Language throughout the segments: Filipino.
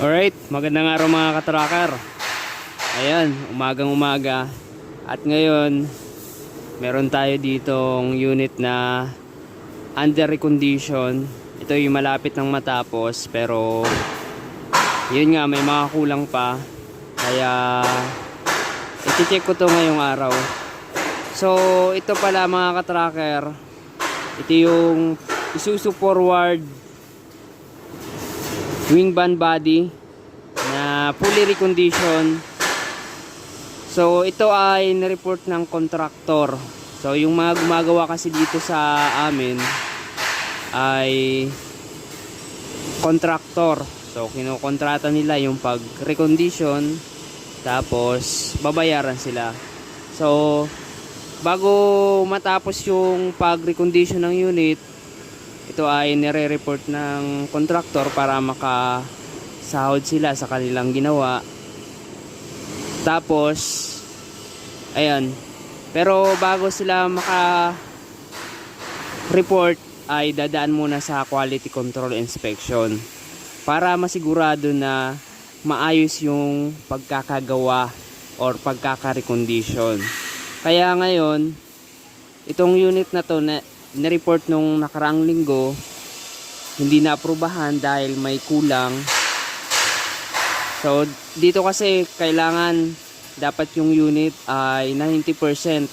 Alright, magandang araw mga katracker. Ayan, umagang umaga. At ngayon, meron tayo ditong unit na under recondition. Ito yung malapit ng matapos pero yun nga, may mga kulang pa. Kaya iti-check ko to ngayong araw. So, ito pala mga katracker. Ito yung Isuzu Forward wing band body na fully reconditioned. So ito ay nireport ng contractor. So yung mga gumagawa kasi dito sa amin ay contractor. So kinokontrata nila yung pag recondition tapos babayaran sila. So bago matapos yung pag recondition ng unit ito ay nire-report ng contractor para makasahod sila sa kanilang ginawa. Tapos, ayan. Pero bago sila maka report ay dadaan muna sa quality control inspection para masigurado na maayos yung pagkakagawa or pagkaka-recondition. Kaya ngayon, itong unit na to na nireport nung nakaraang linggo hindi na aprubahan dahil may kulang. So dito kasi kailangan dapat yung unit ay 90%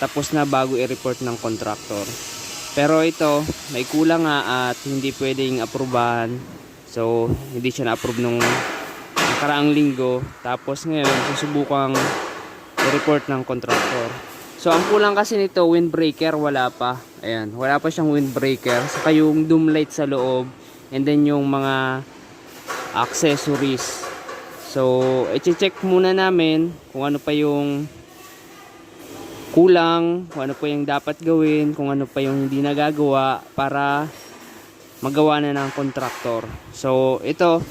tapos na bago i-report ng contractor. Pero ito may kulang nga at hindi pwedeng aprubahan. So hindi siya na-approve nung nakaraang linggo. Tapos ngayon susubukang i-report ng contractor So, ang kulang kasi nito, windbreaker, wala pa. Ayan, wala pa siyang windbreaker. Saka yung doom light sa loob. And then yung mga accessories. So, i-check muna namin kung ano pa yung kulang, kung ano pa yung dapat gawin, kung ano pa yung hindi nagagawa para magawa na ng contractor. So, ito,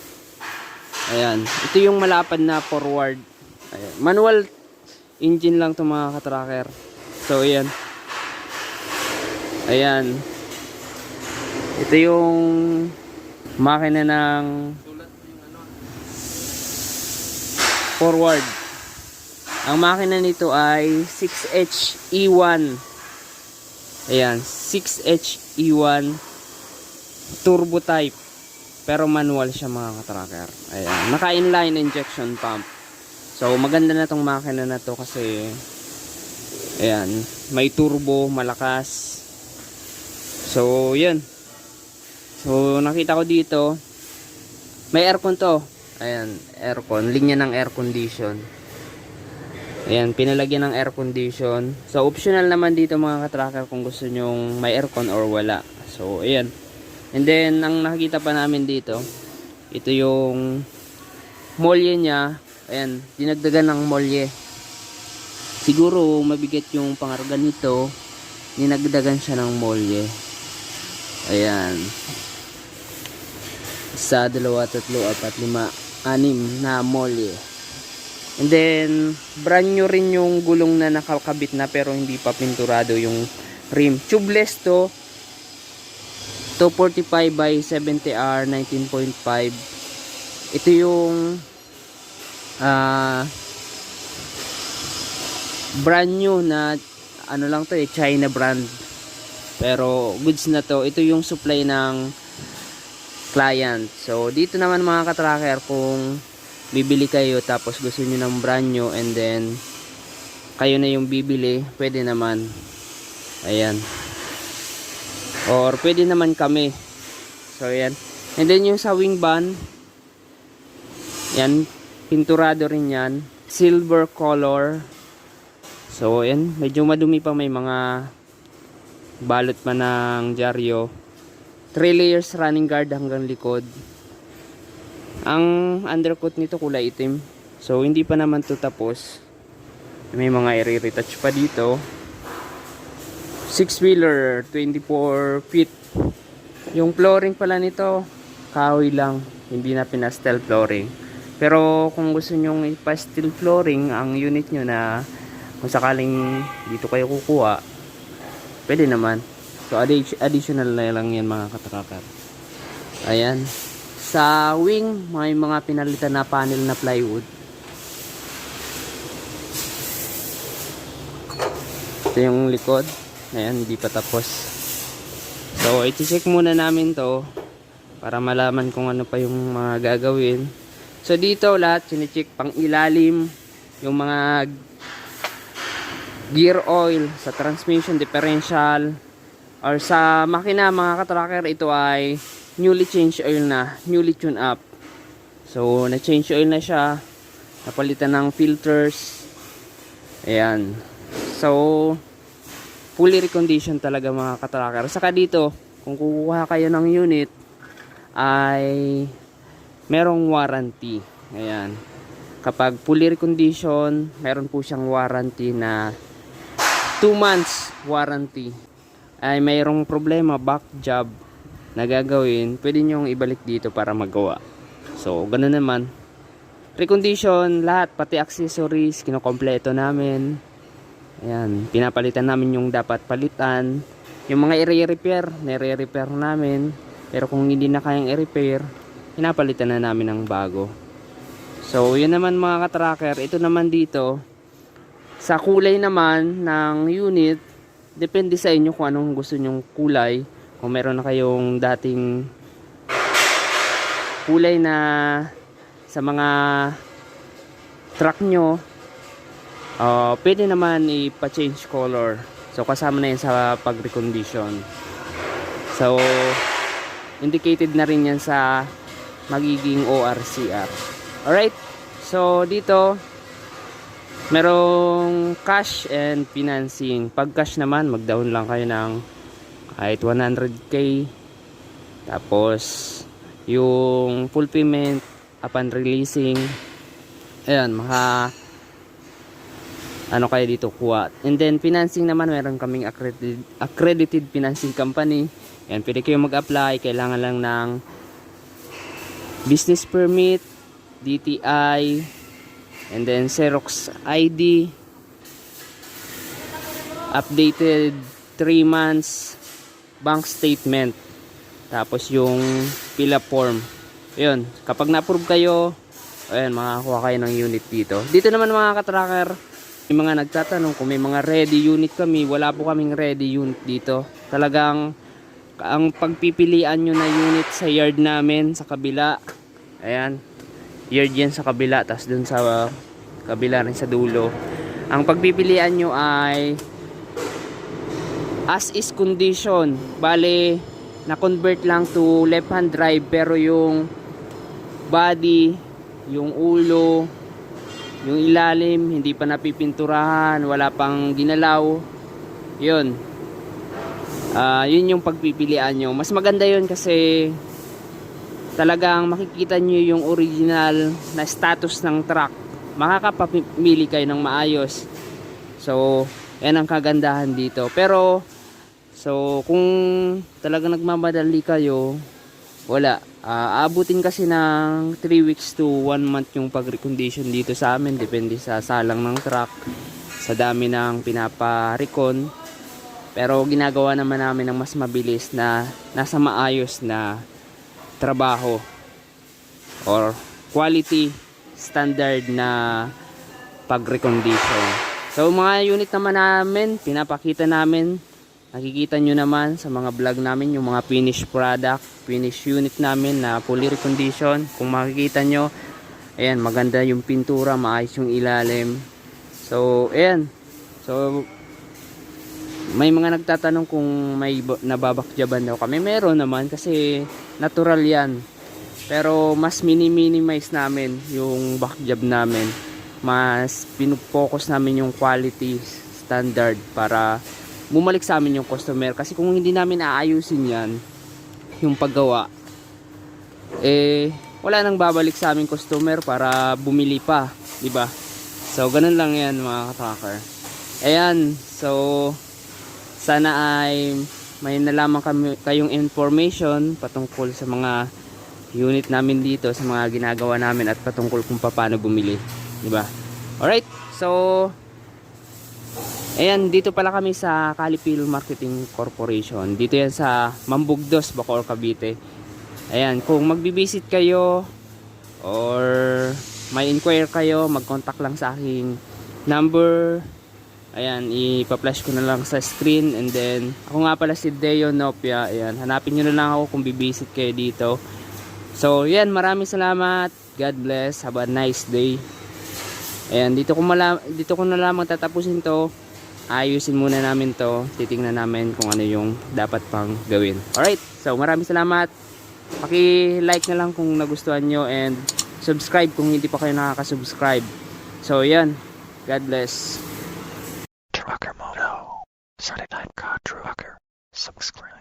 ayan, ito yung malapad na forward. Ayan. Manual engine lang to mga katracker. So, ayan. Ayan. Ito yung makina ng forward. Ang makina nito ay 6H E1. Ayan, 6H E1 turbo type. Pero manual siya mga katracker. Ayan, naka-inline injection pump. So maganda na tong makina na to kasi ayan, may turbo, malakas. So 'yun. So nakita ko dito may aircon to. Ayan, aircon, linya ng air condition. Ayan, pinalagyan ng air condition. So optional naman dito mga ka-tracker kung gusto nyong may aircon or wala. So ayan. And then ang nakikita pa namin dito, ito yung molye niya Ayan, dinagdagan ng molye. Siguro mabigat yung pangargan nito. Dinagdagan siya ng molye. Ayan. Isa, dalawa, tatlo, apat, lima, anim na molye. And then, brand new rin yung gulong na nakakabit na pero hindi pa pinturado yung rim. Tubeless to. 245 by 70R 19.5. Ito yung ah brand new na ano lang to eh China brand. Pero goods na to. Ito yung supply ng client. So dito naman mga katracker kung bibili kayo tapos gusto niyo ng brand new and then kayo na yung bibili pwede naman. Ayan. Or pwede naman kami. So ayan. And then yung sa wing band yan pinturado rin yan. Silver color so yan medyo madumi pa may mga balot pa ng dyaryo. 3 layers running guard hanggang likod. Ang undercoat nito kulay itim. So hindi pa naman to tapos. May mga i-retouch pa dito. 6 wheeler 24 feet. Yung flooring pala nito kahoy lang. Hindi na pinastel flooring. Pero kung gusto nyong ipa-steel flooring ang unit nyo na kung sakaling dito kayo kukuha, pwede naman. So addi- additional na lang yan mga katakakar. Ayan. Sa wing, may mga pinalitan na panel na plywood. Ito yung likod. Ayan, hindi pa tapos. So, iti-check muna namin to para malaman kung ano pa yung mga gagawin. So, dito lahat sinicheck pang ilalim yung mga gear oil sa transmission differential or sa makina mga katracker ito ay newly change oil na newly tune up. So na change oil na siya napalitan ng filters. Ayan. So fully recondition talaga mga katracker. Saka dito kung kukuha kayo ng unit ay merong warranty. Ayan. Kapag fully recondition meron po siyang warranty na 2 months warranty. Ay mayroong problema back job na gagawin. Pwede nyong ibalik dito para magawa. So ganun naman. Recondition lahat pati accessories kinokompleto namin. Ayan pinapalitan namin yung dapat palitan. Yung mga i-repair nire-repair namin. Pero kung hindi na kayang i-repair pinapalitan na namin ng bago. So yun naman mga katracker. Ito naman dito sa kulay naman ng unit, depende sa inyo kung anong gusto nyong kulay. Kung meron na kayong dating kulay na sa mga truck nyo, uh, pwede naman ipa-change color. So kasama na yan sa pag-recondition. So, indicated na rin yan sa magiging ORCR. Alright, so dito, merong cash and financing. Pag cash naman, mag-down lang kayo ng kahit 100k. Tapos, yung full payment upon releasing, ayan, maka ano kayo dito kuha. And then, financing naman, meron kaming accredited, accredited financing company. Ayan, pwede kayo mag-apply. Kailangan lang ng business permit, DTI, and then Xerox ID updated 3 months bank statement. Tapos yung fill up form. Yun kapag na-approve kayo ayun makakuha kayo ng unit dito. Dito naman mga katracker may mga nagtatanong kung may mga ready unit kami. Wala po kaming ready unit dito. Talagang ang pagpipilian nyo na unit sa yard namin sa kabila. Ayan yard yan sa kabila tas dun sa uh, kabila rin sa dulo. Ang pagpipilian nyo ay as is condition. Bale na convert lang to left hand drive pero yung body yung ulo yung ilalim hindi pa napipinturahan wala pang ginalaw. Yun. Ah, yun yung pagpipilian nyo. Mas maganda yun kasi talagang makikita nyo yung original na status ng truck. Makakapamili kayo ng maayos. So yan ang kagandahan dito. Pero so kung talagang nagmamadali kayo wala. Ah, aabutin kasi ng 3 weeks to 1 month yung pag-recondition dito sa amin. Depende sa salang ng truck sa dami ng pinapa-recon pero ginagawa naman namin ng mas mabilis na nasa maayos na trabaho or quality standard na pag-recondition. So mga unit naman namin, pinapakita namin, nakikita nyo naman sa mga vlog namin yung mga finished product, finished unit namin na fully recondition. Kung makikita nyo, ayan, maganda yung pintura, maayos yung ilalim. So, ayan. So, may mga nagtatanong kung may ba- nababakjaban daw kami. Meron naman kasi natural yan. Pero mas mini-minimize namin yung backjob namin. Mas pinufocus namin yung quality standard para bumalik sa amin yung customer. Kasi kung hindi namin aayusin yan, yung paggawa, eh, wala nang babalik sa aming customer para bumili pa. 'di ba? So, ganun lang yan mga katracker. Ayan, so, sana ay may nalaman kami, kayong information patungkol sa mga unit namin dito, sa mga ginagawa namin at patungkol kung paano bumili. Di ba? Alright, so, ayan, dito pala kami sa Calipil Marketing Corporation. Dito yan sa Mambugdos, Bacoor, Cavite. Ayan, kung magbibisit kayo or may inquire kayo, mag-contact lang sa aking number. Ayan, ipa-flash ko na lang sa screen and then ako nga pala si Deo Nopia. Ayan, hanapin nyo na lang ako kung bibisit kayo dito. So, yan, maraming salamat. God bless. Have a nice day. Ayan, dito ko, mala dito ko na lamang tatapusin to. Ayusin muna namin to. Titingnan namin kung ano yung dapat pang gawin. Alright, so maraming salamat. Paki-like na lang kung nagustuhan nyo and subscribe kung hindi pa kayo nakaka-subscribe. So, yan. God bless. Saturday Night Car Trucker subscribe.